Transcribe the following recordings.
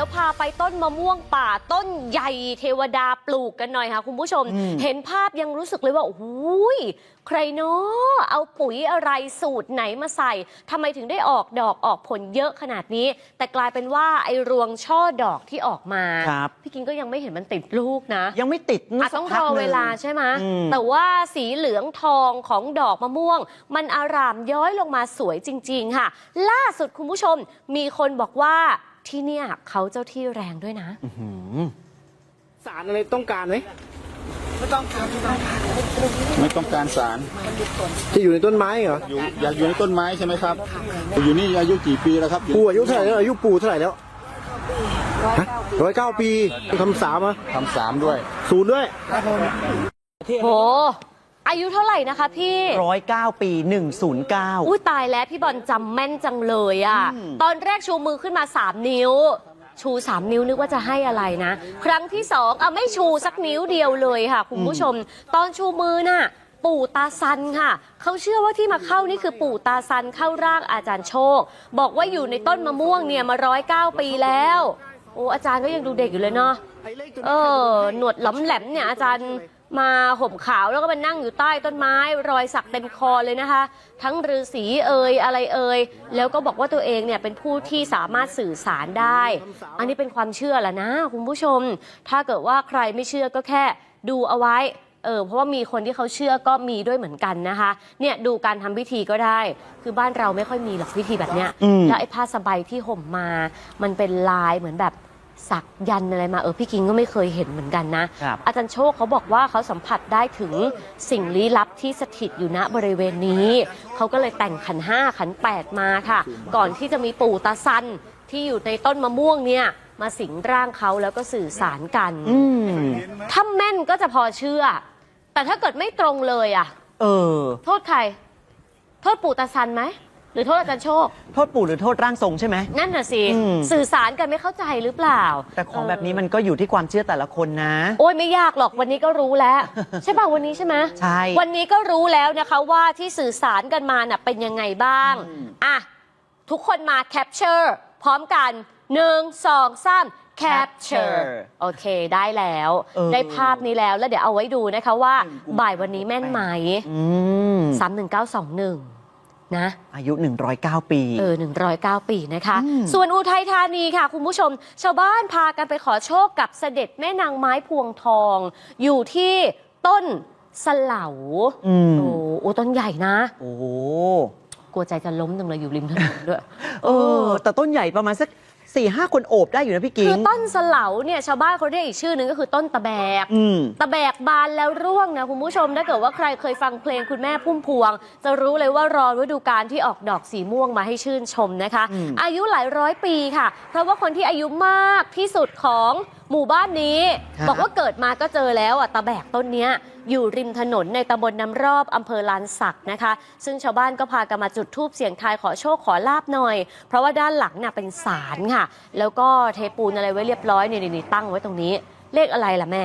แล้วพาไปต้นมะม่วงป่าต้นใหญ่เทวดาปลูกกันหน่อยค่ะคุณผู้ชมอืมเห็นภาพยังรู้สึกเลยว่าโอ้โหยใครเนาะเอาปุ๋ยอะไรสูตรไหนมาใส่ทำไมถึงได้ออกดอกออกผลเยอะขนาดนี้ แต่กลายเป็นว่าไอ้รวงช่อดอกที่ออกมาครับพี่กินก็ยังไม่เห็นมันติดลูกนะ ยังไม่ติดอะสักต้องพัรกอหนึ่งเวลาใช่ไหมอืมแต่ว่าสีเหลืองทองของดอกมะม่วง มันอารามย้อยลงมาสวยจริง ๆ ค่ะ ล่าสุดคุณผู้ชมมีคนบอกว่า ที่เนี่ยเขาเจ้าที่แรงด้วยนะอื้อหือสารอะไรต้องการไหมไม่ต้องการสารที่อยู่ในต้นไม้เหรออยู่อยากอยู่ในต้นไม้ใช่ไหมครับ อยู่นี่อายุกี่ปีแล้วครับปู่อายุเท่าไหร่แล้วอายุปู่เท่าไหร่แล้วร้อยเก้าปีทำสามอะทำสามด้วย ศูนย์ด้วยโห อายุเท่าไหร่นะคะพี่ร้อยเก้าปีหนึ่งศูนย์เก้าอุ้ยตายแล้วพี่บอลจำแม่นจังเลยอะ่ะอืมตอนแรกชูมือขึ้นมา 3 นิ้ว ชู 3 นิ้วนึกว่าจะให้อะไรนะ ครั้งที่สองเอาไม่ชูสักนิ้วเดียวเลยค่ะ คุณผู้ชม ตอนชูมือน่ะ ปู่ตาซันค่ะ เขาเชื่อว่าที่มาเข้านี่คือปู่ตาซันเข้าร่างอาจารย์โชค บอกว่าอยู่ในต้นมะม่วงเนี่ยมาร้อยเก้าปีแล้วโอ้อาจารย์ก็ยังดูเด็กอยู่เลยเนาะเออหนวดหล้ำแหลมเนี่ยอาจารย์ มาห่มขาวแล้วก็มานั่งอยู่ใต้ต้นไม้ รอยสักเต็มคอเลยนะคะ ทั้งฤาษีเอ่ยอะไรเอ่ยแล้วก็บอกว่าตัวเองเนี่ยเป็นผู้ที่สามารถสื่อสารได้ อันนี้เป็นความเชื่อแหละนะคุณผู้ชม ถ้าเกิดว่าใครไม่เชื่อก็แค่ดูเอาไว้เออเพราะว่ามีคนที่เขาเชื่อก็มีด้วยเหมือนกันนะคะ เนี่ยดูการทำพิธีก็ได้ คือบ้านเราไม่ค่อยมีหรอกพิธีแบบเนี้ยอืมแล้วไอ้ผ้าสบายที่ห่มมา มันเป็นลายเหมือนแบบ สักยันต์อะไรมาเออพี่กิงก็ไม่เคยเห็นเหมือนกันนะ ครับ อาจารย์โชคเขาบอกว่าเขาสัมผัสได้ถึงสิ่งลี้ลับที่สถิตอยู่ณบริเวณนี้ เขาก็เลยแต่งขันห้าขันแปดมาค่ะ ก่อนที่จะมีปู่ตาซันที่อยู่ในต้นมะม่วงเนี่ยมาสิงร่างเขาแล้วก็สื่อสารกันอืมถ้าแม่นก็จะพอเชื่อ แต่ถ้าเกิดไม่ตรงเลยอะ เออ โทษใคร โทษปู่ตาซันไหม หรือโทษอาจารย์โชค โทษปู่หรือโทษร่างทรงใช่ไหม นั่นน่ะสิ อืม สื่อสารกันไม่เข้าใจหรือเปล่าแต่ของแบบนี้มันก็อยู่ที่ความเชื่อแต่ละคนนะ โอ้ยไม่ยากหรอกวันนี้ก็รู้แล้ว ใช่ป่ะวันนี้ใช่ไหมใช่ วันนี้ก็รู้แล้วนะคะว่าที่สื่อสารกันมาน่ะเป็นยังไงบ้างอืมอะทุกคนมาแคปเจอร์พร้อมกันหนึ่งสองสาม capture โอเคได้แล้ว เออ ได้ภาพนี้แล้วแล้วเดี๋ยวเอาไว้ดูนะคะว่าบ่ายวันนี้แม่นไหมอืม31921นะ อายุ 109 ปี เออ109 ปีนะคะ อืม ส่วนอุทัยธานีค่ะ คุณผู้ชม ชาวบ้านพากันไปขอโชคกับเสด็จแม่นางไม้พวงทอง อยู่ที่ต้นสะเหลาอืม โอ้โอ้ต้นใหญ่นะ โอ้โหกลัวใจจะล้มจังเลยอยู่ริมถนนด้วย เออ แต่ต้นใหญ่ประมาณสัก สี่ห้าคนโอบได้อยู่นะพี่คืกิ๊องต้นสะเหลาเนี่ยชาวบ้านเขาเรียกอีกชื่อหนึ่งก็คือต้นตะแบก อืม ตะแบกบานแล้วร่วงนะคุณผู้ชมถ้าเกิดว่าใครเคยฟังเพลงคุณแม่พุ่มพวง จะรู้เลยว่ารอฤดูกาลที่ออกดอกสีม่วงมาให้ชื่นชมนะคะ อืม อายุหลายร้อยปีค่ะ เพราะว่าคนที่อายุมากที่สุดของ หมู่บ้านนี้บอกว่าเกิดมาก็เจอแล้วอะตะแบกต้นเนี้ย อยู่ริมถนนในตำบลน้ำรอบอำเภอลานสักนะคะ ซึ่งชาวบ้านก็พากันมาจุดธูปเสียงทายขอโชคขอลาบหน่อย เพราะว่าด้านหลังน่ะเป็นศาลค่ะ แล้วก็เทปูนอะไรไว้เรียบร้อยนี่นี่ตั้งไว้ตรงนี้ เลขอะไรล่ะแม่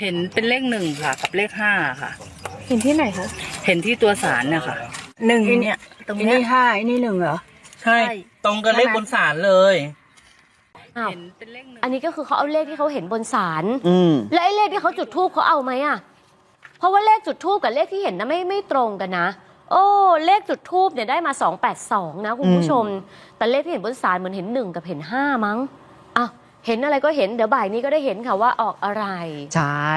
เห็นเป็นเลขหนึ่งค่ะ กับเลขห้าค่ะ เห็นที่ไหนคะเห็นที่ตัวสารเนี่ยค่ะหนึ่งเนี่ย ตรงอันเนี้ย นี้ห้าอันนี้หนึ่งเหรอ ใช่ ตรงกันเลขบนศาลเลย อ้าว เห็นเป็นเลขหนึ่งอันนี้ก็คือเขาเอาเลขที่เขาเห็นบนศาลอืม และไอ้เลขที่เขาจุดทูบเขาเอาไหมอะ เพราะว่าเลขจุดทูบกับเลขที่เห็นนะไม่ไม่ตรงกันนะ โอ้เลขจุดทูบเนี่ยได้มา282นะคุณผู้ชม แต่เลขที่เห็นบนศาลเหมือนเห็นหนึ่งกับเห็นห้ามั้งอะเห็นอะไรก็เห็นเดี๋ยวบ่ายนี้ก็ได้เห็นค่ะว่าออกอะไร ใช่